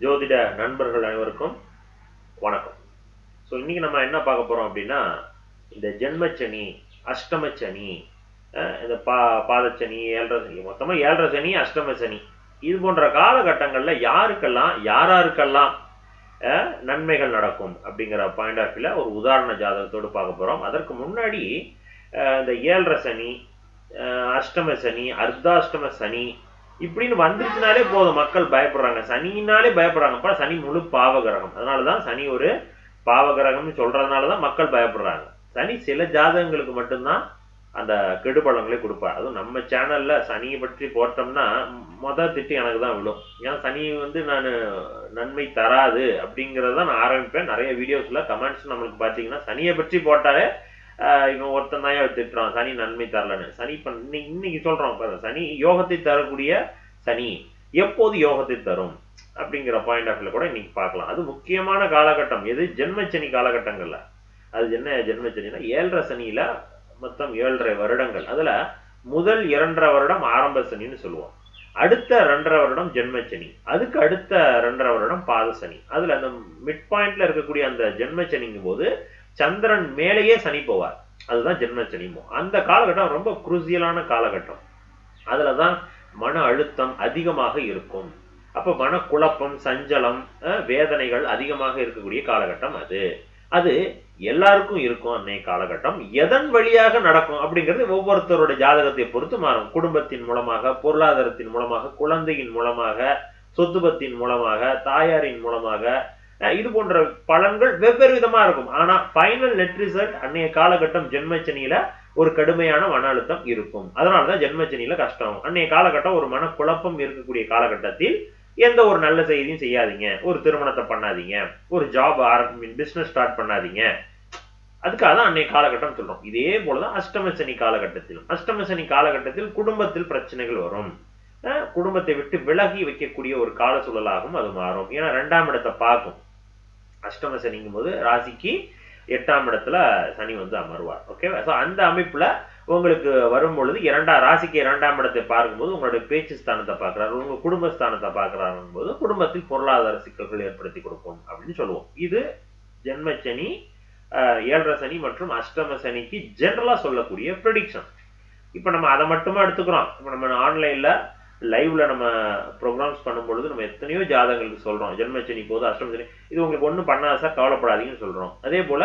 ஜோதிட நண்பர்கள் அனைவருக்கும் வணக்கம். ஸோ இன்னைக்கு நம்ம என்ன பார்க்க போறோம் அப்படின்னா இந்த ஜென்மச்சனி அஷ்டமச்சனி இந்த பா பாதச்சனி ஏழரை சனி மொத்தமாக ஏழரை சனி அஷ்டம சனி இது போன்ற காலகட்டங்களில் யாருக்கெல்லாம் யாராருக்கெல்லாம் நன்மைகள் நடக்கும் அப்படிங்கிற பாயிண்ட் ஆஃப் வியூவில் ஒரு உதாரண ஜாதகத்தோடு பார்க்க போகிறோம் அதற்கு முன்னாடி இந்த ஏழரை சனி அஷ்டம சனி அர்த்தாஷ்டம சனி இப்படின்னு வந்துருச்சுனாலே போதும். மக்கள் பயப்படுறாங்க. சனினாலே பயப்படுறாங்க. அப்ப சனி முழு பாவகிரகம். அதனாலதான் சனி ஒரு பாவகிரகம்னு சொல்றதுனாலதான் மக்கள் பயப்படுறாங்க. சனி சில ஜாதகங்களுக்கு மட்டும்தான் அந்த கெடுபலங்களை கொடுப்பார். அதுவும் நம்ம சேனல்ல சனியை பற்றி போட்டோம்னா மொதல் திட்டு எனக்கு தான் விழும். ஏன்னா சனி வந்து நான் நன்மை தராது அப்படிங்கிறத நான் ஆரம்பிப்பேன். நிறைய வீடியோஸ்ல கமெண்ட்ஸ் நம்மளுக்கு பார்த்தீங்கன்னா சனியை பற்றி போட்டாலே இவன் ஒருத்தன் தான் திட்டுறான் சனி நன்மை தரலன்னு. சனி இப்ப இன்னைக்கு இன்னைக்கு சொல்றோம் பாருங்க சனி யோகத்தை தரக்கூடிய சனி எப்போது யோகத்தை தரும் அப்படிங்கிற பாயிண்ட் ஆஃப் கூட இன்னைக்கு பார்க்கலாம். அது முக்கியமான காலகட்டம். எது? ஜென்மச்சனி காலகட்டங்கள்ல. அது என்ன ஜென்மச்சனினா ஏழரை சனியில மொத்தம் ஏழரை வருடங்கள். அதுல முதல் இரண்டரை வருடம் ஆரம்ப சனின்னு சொல்லுவோம். அடுத்த ரெண்டரை வருடம் ஜென்மச்சனி. அதுக்கு அடுத்த ரெண்டரை வருடம் பாதசனி. அதுல அந்த மிட் பாயிண்ட்ல இருக்கக்கூடிய அந்த ஜென்மச்சனிங்கும் போது சந்திரன் மேலேயே சனி போவார். அதுதான் ஜென்மச்சனிமோ அந்த காலகட்டம் ரொம்ப குருசியலான காலகட்டம். அதுலதான் மன அழுத்தம் அதிகமாக இருக்கும். அப்ப மனக்குழப்பம் சஞ்சலம் அஹ், வேதனைகள் அதிகமாக இருக்கக்கூடிய காலகட்டம் அது. அது எல்லாருக்கும் இருக்கும் அன்னைய காலகட்டம். எதன் வழியாக நடக்கும் அப்படிங்கிறது ஒவ்வொருத்தரோட ஜாதகத்தை பொறுத்து மாறும். குடும்பத்தின் மூலமாக பொருளாதாரத்தின் மூலமாக குழந்தையின் மூலமாக சொத்துபத்தின் மூலமாக தாயாரின் மூலமாக இது போன்ற பலன்கள் வெவ்வேறு விதமா இருக்கும். ஆனா ஃபைனல் நெட் ரிசல்ட் அன்னைய காலகட்டம் ஜென்மச்சனியில ஒரு கடுமையான மன அழுத்தம் இருக்கும். அதனாலதான் ஜென்மச்சனியில கஷ்டம். அன்னைய காலகட்டம் ஒரு மனக்குழப்பம் இருக்கக்கூடிய காலகட்டத்தில் எந்த ஒரு நல்ல செய்தியும் செய்யாதீங்க. ஒரு திருமணத்தை பண்ணாதீங்க. ஒரு ஜாப் ஆரம்பி பிசினஸ் ஸ்டார்ட் பண்ணாதீங்க. அதுக்காக தான் அன்னைய காலகட்டம் சொல்றோம். இதே போலதான் அஷ்டமசனி காலகட்டத்திலும். அஷ்டமசனி காலகட்டத்தில் குடும்பத்தில் பிரச்சனைகள் வரும். குடும்பத்தை விட்டு விலகி வைக்கக்கூடிய ஒரு கால சூழலாகவும் அது மாறும். ஏன்னா ரெண்டாம் இடத்தை பார்க்கும். அஷ்டம சனிங்கும் போது ராசிக்கு எட்டாம் இடத்துல சனி வந்து அமர்வார். ஓகேவா ஸோ அந்த அமைப்புல உங்களுக்கு வரும் பொழுது இரண்டாம் ராசிக்கு இரண்டாம் இடத்தை பார்க்கும்போது உங்களுடைய பேச்சு ஸ்தானத்தை பார்க்குறாரு. உங்க குடும்ப ஸ்தானத்தை பார்க்குறாருங்கும் போது குடும்பத்தில் பொருளாதார சிக்கல்கள் ஏற்படுத்தி கொடுக்கும் அப்படின்னு சொல்லுவோம். இது ஜென்மச்சனி ஏழரை சனி மற்றும் அஷ்டம சனிக்கு ஜென்ரலா சொல்லக்கூடிய ப்ரெடிக்ஷன் இப்போ நம்ம அதை மட்டுமா எடுத்துக்கிறோம். இப்போ நம்ம ஆன்லைன்ல லைவ்ல நம்ம ப்ரோக்ராம்ஸ் பண்ணும்பொழுது நம்ம எத்தனையோ ஜாதகங்களுக்கு சொல்றோம். ஜென்மச்சனி போது அஷ்டமச்சனி இது உங்களுக்கு ஒன்றும் பண்ணாத சார் கவலைப்படாதீங்கன்னு சொல்றோம். அதே போல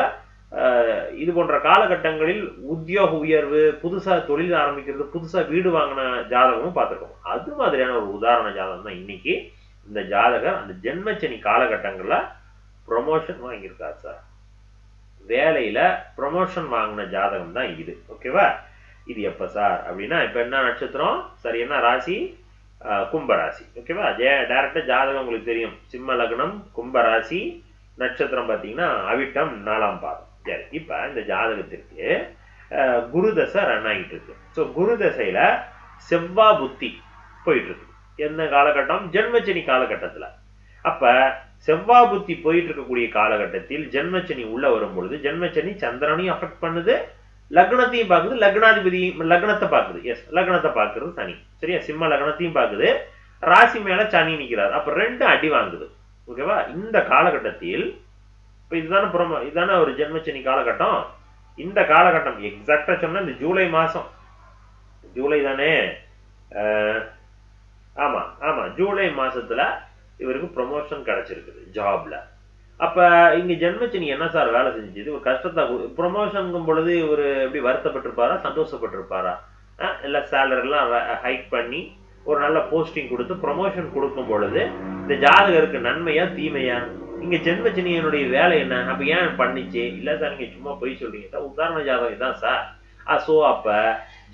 இது போன்ற காலகட்டங்களில் உத்தியோக உயர்வு புதுசா தொழில் ஆரம்பிக்கிறது புதுசா வீடு வாங்கின ஜாதகமும் பார்த்துருக்கோம். அது மாதிரியான ஒரு உதாரண ஜாதகம் தான் இன்னைக்கு இந்த ஜாதகர். அந்த ஜென்மச்சனி காலகட்டங்களில் ப்ரொமோஷன் வாங்கியிருக்கார் சார். வேலையில ப்ரொமோஷன் வாங்கின ஜாதகம் தான் இது. ஓகேவா இது எப்ப சார்? அப்படின்னா இப்ப என்ன நட்சத்திரம்? சரி என்ன ராசி? கும்பராசி. ஓகேவா ஜே டேரக்டா ஜாதகம் உங்களுக்கு தெரியும். சிம்ம லக்னம் கும்பராசி நட்சத்திரம் பார்த்தீங்கன்னா அவிட்டம் நாலாம் பாதம். சரி இப்ப இந்த ஜாதகத்திற்கு அஹ், குரு தசை ரன் ஆகிட்டு இருக்கு. ஸோ குரு தசையில செவ்வா புத்தி போயிட்டு இருக்கு. எந்த காலகட்டம்? ஜென்மச்சனி காலகட்டத்துல. அப்ப செவ்வா புத்தி போயிட்டு இருக்கக்கூடிய காலகட்டத்தில் ஜென்மச்சனி உள்ள வரும் பொழுது ஜென்மச்சனி சந்திரனையும் அஃபெக்ட் பண்ணுது லக்னத்தையும் பார்க்குது லக்னாதிபதி லக்னத்தை பார்க்குது. எஸ் லக்னத்தை பார்க்குறது சனி. சரியா? சிம்ம லக்னத்தையும் பார்க்குது. ராசி மேல சனி நிற்கிறார் அப்ப ரெண்டு அடி வாங்குது. ஓகேவா இந்த காலகட்டத்தில் இப்ப இதுதானே புறம இதுதானே ஒரு ஜென்மச்சனி காலகட்டம். இந்த காலகட்டம் எக்ஸாக்டா சொன்னா இந்த ஜூலை மாசம். ஜூலை தானே? ஆமா ஆமா. ஜூலை மாசத்துல இவருக்கு ப்ரொமோஷன் கிடைச்சிருக்குது ஜாப்ல அப்ப இங்க ஜென்மச்சனி என்ன சார் வேலை செஞ்சது? ஒரு கஷ்டத்தை ப்ரொமோஷனுங்கும் பொழுது இவர் எப்படி வருத்தப்பட்டிருப்பாரா? சந்தோஷப்பட்டிருப்பாரா? அஹ் இல்ல சேலரி எல்லாம் ஹைக் பண்ணி ஒரு நல்ல போஸ்டிங் கொடுத்து ப்ரொமோஷன் கொடுக்கும் பொழுது இந்த ஜாதகருக்கு நன்மையா தீமையா? இங்க ஜென்மச்சினியனுடைய வேலை என்ன? அப்ப ஏன் பண்ணிச்சு? இல்ல சார் நீங்க சும்மா போய் சொல்றீங்க. சார் உதாரண ஜாதகம் தான் சார். ஸோ அப்ப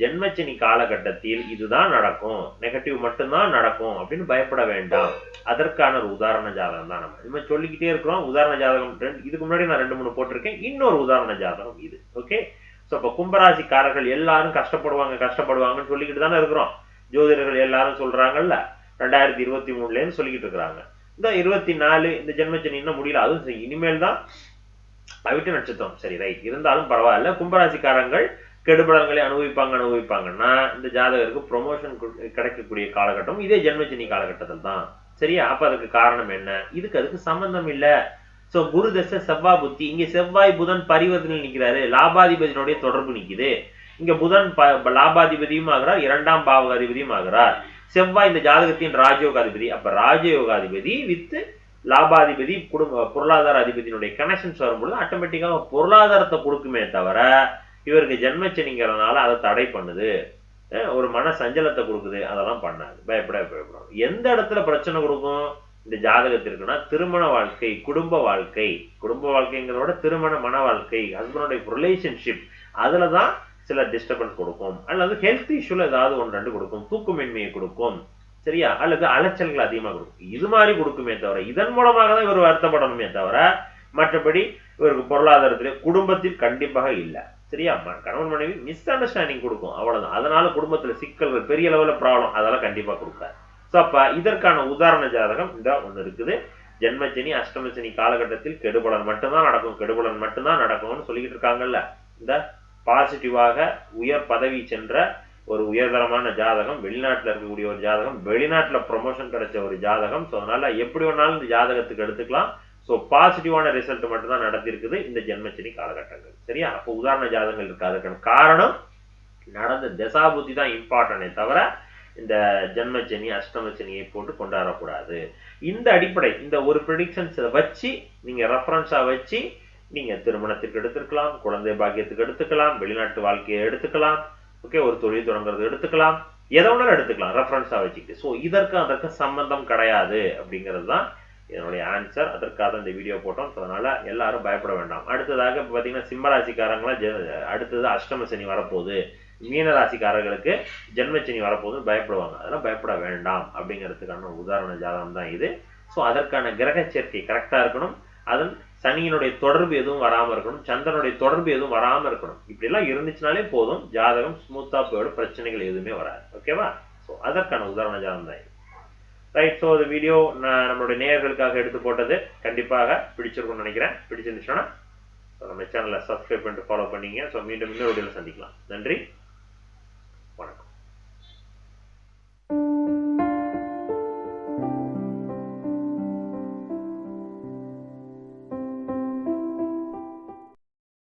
ஜென்மச்சனி காலகட்டத்தில் இதுதான் நடக்கும். நெகட்டிவ் மட்டும்தான் நடக்கும் அப்படின்னு பயப்பட வேண்டாம். அதற்கான ஒரு உதாரண ஜாதகம் தான் நம்ம. இது சொல்லிக்கிட்டே இருக்கிறோம். உதாரண ஜாதகம் இதுக்கு முன்னாடி நான் ரெண்டு மூணு போட்டிருக்கேன். இன்னொரு உதாரண ஜாதகம் இது. ஓகே ஸோ இப்போ கும்பராசிக்காரர்கள் எல்லாரும் கஷ்டப்படுவாங்க கஷ்டப்படுவாங்கன்னு சொல்லிக்கிட்டு தானே இருக்கிறோம். ஜோதிடர்கள் எல்லாரும் சொல்றாங்கல்ல ரெண்டாயிரத்தி இருபத்தி மூணுலேருந்து சொல்லிக்கிட்டு இருக்கிறாங்க. இந்த இருபத்தி நாலு இந்த ஜென்மச்சனி இன்னும் முடியல. அதுவும் இனிமேல் தான் அவிட்டு நட்சத்திரம். சரி ரைட் இருந்தாலும் பரவாயில்ல. கும்பராசிக்காரங்கள் கெடுபடங்களை அனுபவிப்பாங்க அனுபவிப்பாங்கன்னா இந்த ஜாதகருக்கு ப்ரொமோஷன் கிடைக்கக்கூடிய காலகட்டம் இதே ஜென்மச்சினி காலகட்டத்தில் தான். சரியா? அப்ப அதுக்கு காரணம் என்ன? இதுக்கு அதுக்கு சம்பந்தம் இல்ல. சோ குரு தசை செவ்வாய் புத்தி. இங்க செவ்வாய் புதன் பரிவர்த்தனை நிக்கிறாரு. லாபாதிபதியினுடைய தொடர்பு நிக்குது. இங்க புதன் ப- லாபாதிபதியும் ஆகிறார் இரண்டாம் பாவகாதிபதியும் ஆகிறார். செவ்வாய் இந்த ஜாதகத்தின் ராஜயோகாதிபதி. அப்ப ராஜயோகாதிபதி வித்து லாபாதிபதி குடும்ப பொருளாதார அதிபதியினுடைய கனெக்ஷன்ஸ் வரும்பொழுது ஆட்டோமேட்டிக்காக பொருளாதாரத்தை கொடுக்குமே தவிர இவருக்கு ஜென்மச்சனிங்கிறதுனால அதை தடை பண்ணுது. ஒரு மன சஞ்சலத்தை கொடுக்குது. அதெல்லாம் பண்ணாது. பயப்பட பயப்படும் எந்த இடத்துல பிரச்சனை கொடுக்கும்? இந்த ஜாதகத்திற்குன்னா திருமண வாழ்க்கை குடும்ப வாழ்க்கை. குடும்ப வாழ்க்கைங்கிறத விட திருமண மன வாழ்க்கை ஹஸ்பண்டோட ரிலேஷன்ஷிப் அதுல தான் சில டிஸ்டர்பன்ஸ் கொடுக்கும். அல்லது ஹெல்த் இஷ்யூல ஏதாவது ஒன்று ரெண்டு கொடுக்கும். தூக்கமின்மையை கொடுக்கும். சரியா? அல்லது அலைச்சல்கள் அதிகமாக கொடுக்கும். இது மாதிரி கொடுக்குமே தவிர இதன் மூலமாக தான் இவர் வருத்தப்படணுமே தவிர மற்றபடி இவருக்கு பொருளாதாரத்திலே குடும்பத்தில் கண்டிப்பாக இல்லை. சரியா கணவன் மனைவி மிஸ் அண்டர்ஸ்டாண்டிங் கொடுக்கும். அவ்வளவுதான். அதனால குடும்பத்துல சிக்கல்கள் பெரிய லெவலில் ப்ராப்ளம் அதெல்லாம் கண்டிப்பா கொடுக்காது. ஸோ அப்ப இதற்கான உதாரண ஜாதகம் இந்த ஒன்று இருக்குது. ஜென்மச்சனி அஷ்டமச்சனி காலகட்டத்தில் கெடுபலன் மட்டும்தான் நடக்கும். கெடுபலன் மட்டும்தான் நடக்கும்னு சொல்லிக்கிட்டு இருக்காங்கல்ல. இந்த பாசிட்டிவாக உயர் பதவி சென்ற ஒரு உயர்தரமான ஜாதகம் வெளிநாட்டில் இருக்கக்கூடிய ஒரு ஜாதகம் வெளிநாட்டுல ப்ரொமோஷன் கிடைச்ச ஒரு ஜாதகம். ஸோ அதனால எப்படி வேணாலும் இந்த ஜாதகத்துக்கு எடுத்துக்கலாம். ஸோ பாசிட்டிவான ரிசல்ட் மட்டும் தான் இந்த ஜென்மச்சனி காலகட்டங்கள். சரியா? அப்போ உதாரண ஜாதகங்கள் இருக்கு. அதுக்கான காரணம்? நடந்த தசாபுத்தி தான் இம்பார்ட்டனே தவிர இந்த ஜென்மச்சனி அஷ்டமச்சனியை போட்டு கொண்டாடக்கூடாது. இந்த அடிப்படை இந்த ஒரு ப்ரிடிக்ஷன்ஸை வச்சு நீங்க ரெஃபரன்ஸா வச்சு நீங்க திருமணத்திற்கு எடுத்துக்கலாம் குழந்தை பாக்கியத்துக்கு எடுத்துக்கலாம் வெளிநாட்டு வாழ்க்கையை எடுத்துக்கலாம் ஓகே ஒரு தொழில் தொடங்குறது எடுத்துக்கலாம் எதை வேணாலும் எடுத்துக்கலாம் ரெஃபரன்ஸா வச்சுக்கிட்டு. ஸோ இதற்கு அதற்கு சம்பந்தம் கிடையாது அப்படிங்கிறது தான் என்னுடைய ஆன்சர் அதற்காக இந்த வீடியோ போட்டோம். ஸோ அதனால் எல்லாரும் பயப்பட வேண்டாம். அடுத்ததாக இப்போ பார்த்தீங்கன்னா சிம்மராசிக்காரங்களாம் ஜெ- அடுத்தது அஷ்டம சனி வரப்போகுது. மீனராசிக்காரர்களுக்கு ஜென்மச்சனி வரப்போகுதுன்னு பயப்படுவாங்க. அதெல்லாம் பயப்பட வேண்டாம் அப்படிங்கிறதுக்கான உதாரண ஜாதகம் தான் இது. ஸோ அதற்கான கிரக சேர்க்கை கரெக்டாக இருக்கணும். அதன் சனியினுடைய தொடர்பு எதுவும் வராமல் இருக்கணும். சந்திரனுடைய தொடர்பு எதுவும் வராமல் இருக்கணும். இப்படிலாம் இருந்துச்சுனாலே போதும். ஜாதகம் ஸ்மூத்தாக போயிடும். பிரச்சனைகள் எதுவுமே வராது. ஓகேவா ஸோ அதற்கான உதாரண ஜாதகம் தான் இது. ரைட் ஸோ இந்த வீடியோ நான் நம்மளுடைய நேயர்களுக்காக எடுத்து போட்டது கண்டிப்பாக பிடிச்சிருக்கும்னு நினைக்கிறேன். பிடிச்சிருந்துச்சுன்னா நம்ம சேனலை சப்ஸ்கிரைப் பண்ணிட்டு ஃபாலோ பண்ணீங்க. ஸோ மீண்டும் இன்னொரு வீடியோவில் சந்திக்கலாம். நன்றி.